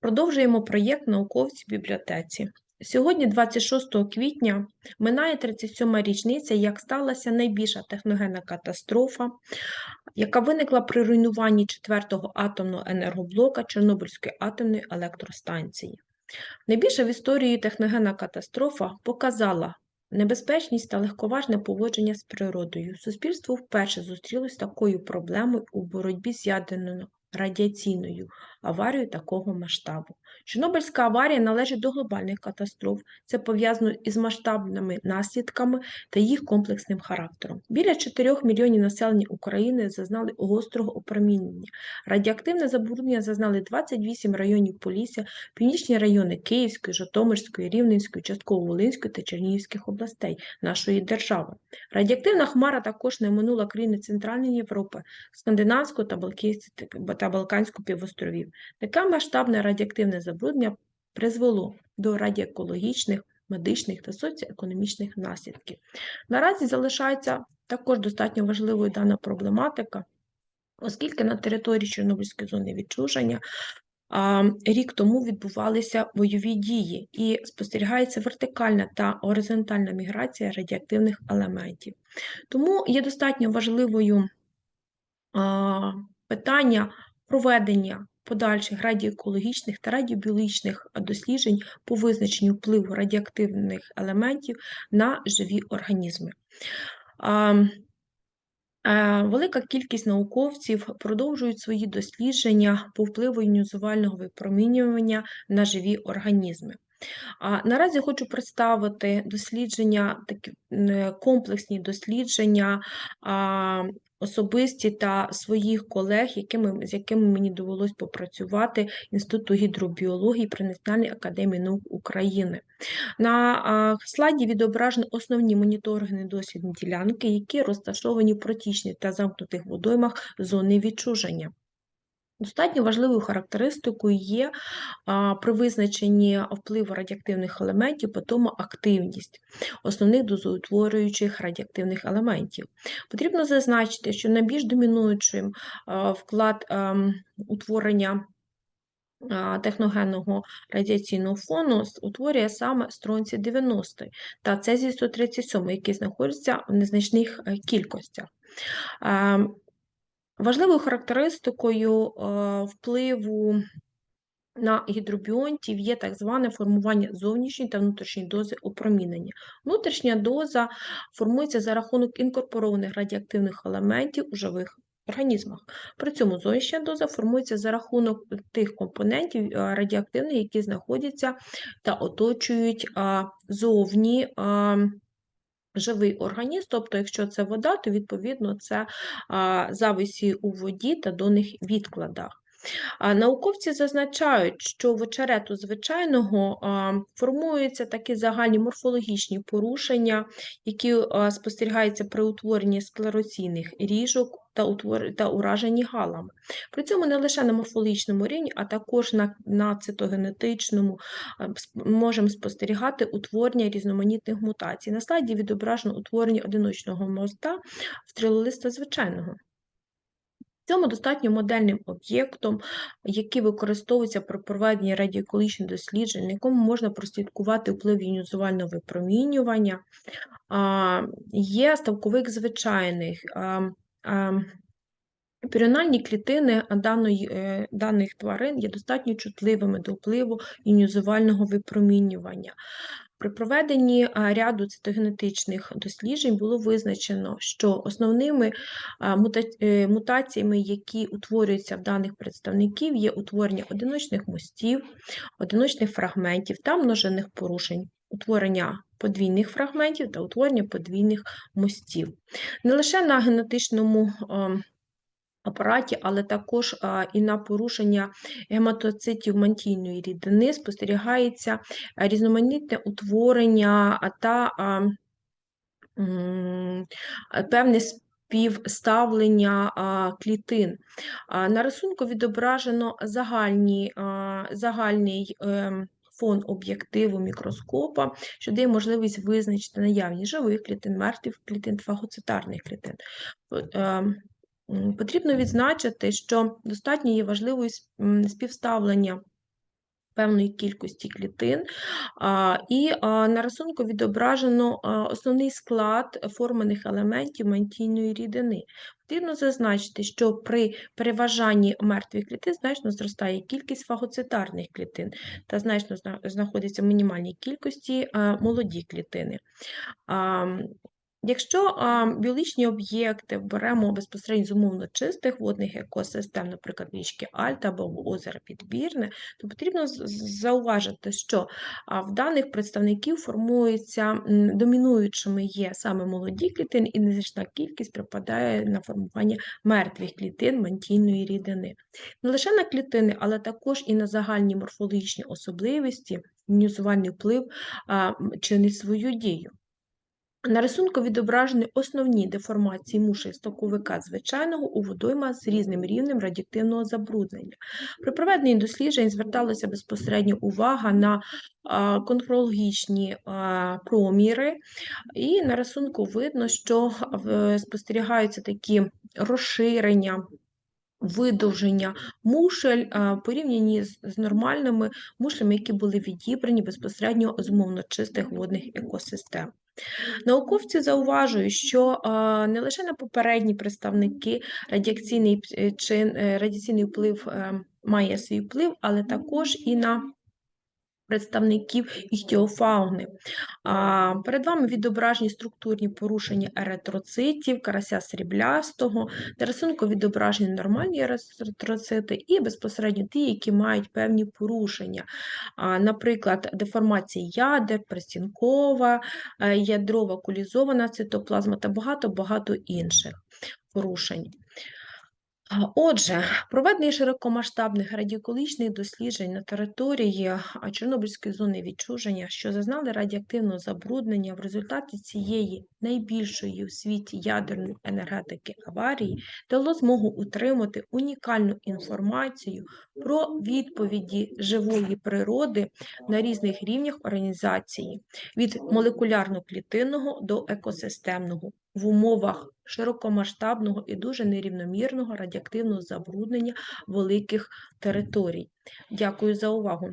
Продовжуємо проєкт науковці в бібліотеці. Сьогодні, 26 квітня, минає 37-ма річниця, як сталася найбільша техногенна катастрофа, яка виникла при руйнуванні 4-го атомного енергоблока Чорнобильської атомної електростанції. Найбільша в історії техногенна катастрофа показала небезпечність та легковажне поводження з природою. Суспільство вперше зустрілося такою проблемою у боротьбі з ядерною радіаційною аварією такого масштабу. Чорнобильська аварія належить до глобальних катастроф. Це пов'язано із масштабними наслідками та їх комплексним характером. Біля 4 мільйонів населення України зазнали гострого опромінення. Радіоактивне забруднення зазнали 28 районів Полісся, північні райони Київської, Житомирської, Рівненської, частково Волинської та Чернігівських областей нашої держави. Радіоактивна хмара також не минула країни Центральної Європи, Скандинавського та Балканського та Балканську півостровів. Таке масштабне радіоактивне забруднення призвело до радіоекологічних, медичних та соціоекономічних наслідків. Наразі залишається також достатньо важливою дана проблематика, оскільки на території Чорнобильської зони відчуження рік тому відбувалися бойові дії і спостерігається вертикальна та горизонтальна міграція радіоактивних елементів. Тому є достатньо важливою питання проведення подальших радіоекологічних та радіобіологічних досліджень по визначенню впливу радіоактивних елементів на живі організми. Велика кількість науковців продовжують свої дослідження по впливу іонізувального випромінювання на живі організми. Наразі хочу представити дослідження, такі комплексні дослідження особисті та своїх колег, якими, з якими мені довелось попрацювати Інституту гідробіології при Національній академії наук України. На слайді відображені основні моніторинги дослідні ділянки, які розташовані в протічних та замкнутих водоймах зони відчуження. Достатньо важливою характеристикою є при визначенні впливу радіоактивних елементів активність основних дозоутворюючих радіоактивних елементів. Потрібно зазначити, що найбільш домінуючим вклад а, утворення техногенного радіаційного фону утворює саме стронці 90 та цезій 137, який знаходиться в незначних е, кількостях. Важливою характеристикою е, впливу на гідробіонтів є так зване формування зовнішньої та внутрішньої дози опромінення. Внутрішня доза формується за рахунок інкорпорованих радіоактивних елементів у живих організмах. При цьому зовнішня доза формується за рахунок тих компонентів е, радіоактивних, які знаходяться та оточують зовні живий організм, тобто, якщо це вода, то відповідно це зависі у воді та до них відкладах. Науковці зазначають, що в очерету звичайного формуються такі загальні морфологічні порушення, які спостерігаються при утворенні склероційних ріжок та ураженні галами. При цьому не лише на морфологічному рівні, а також на, на цитогенетичному можемо спостерігати утворення різноманітних мутацій. На слайді відображено утворення одиночного моста стрілолиста звичайного цьому достатньо модельним об'єктом, який використовується при проведенні радіоекологічних досліджень, на якому можна прослідкувати вплив іонізувального випромінювання. Є ставковик звичайних. Піріональні клітини даної, е, даних тварин є достатньо чутливими до впливу іонізувального випромінювання. При проведенні ряду цитогенетичних досліджень було визначено, що основними е, мутаціями, які утворюються в даних представників, є утворення одиночних мостів, одиночних фрагментів та множинних порушень, утворення подвійних фрагментів та утворення подвійних мостів. Не лише на генетичному апараті, але також і на порушення гематоцитів мантійної рідини спостерігається різноманітне утворення та певне співставлення клітин. На рисунку відображено загальні, загальний ем, фон об'єктиву мікроскопа, що дає можливість визначити наявність живих клітин, мертвих клітин, фагоцитарних клітин. Потрібно відзначити, що достатньо є важливою співставлення певної кількості клітин. І на рисунку відображено основний склад формених елементів мантійної рідини. Потрібно зазначити, що при переважанні мертвих клітин значно зростає кількість фагоцитарних клітин та значно знаходиться в мінімальній кількості молоді клітини. Якщо біологічні об'єкти беремо безпосередньо з умовно чистих водних екосистем, наприклад, річки Альта або озера Підбірне, то потрібно зауважити, що в даних представників формуються домінуючими є саме молоді клітини, і незначна кількість припадає на формування мертвих клітин мантійної рідини. Не лише на клітини, але також і на загальні морфологічні особливості, іонізувальний вплив чинить свою дію. На рисунку відображені основні деформації мушель стоковика звичайного у водоймах з різним рівнем радіоактивного забруднення. При проведенні досліджень зверталася безпосередньо увага на а, проміри, і на рисунку видно, що спостерігаються такі розширення. Видовження мушель порівняні з нормальними мушлями, які були відібрані безпосередньо з умовно чистих водних екосистем. Науковці зауважують, що не лише на попередні представники радіаційний е, чин, е, радіаційний вплив е, має свій вплив, але також і на представників іхтіофауни. Перед вами відображені структурні порушення еритроцитів, карася сріблястого, на рисунку відображені нормальні еритроцити і безпосередньо ті, які мають певні порушення. Наприклад, деформація ядер, присінкова, е, ядрова кулізована цитоплазма та багато-багато інших порушень. Отже, проведення широкомасштабних радіоколічних досліджень на території Чорнобильської зони відчуження, що зазнали радіоактивного забруднення в результаті цієї найбільшої у світі ядерної енергетики аварії, дало змогу утримати унікальну інформацію про відповіді живої природи на різних рівнях організації від молекулярно-клітинного до екосистемного в умовах широкомасштабного і дуже нерівномірного радіоактивного забруднення великих територій. Дякую за увагу.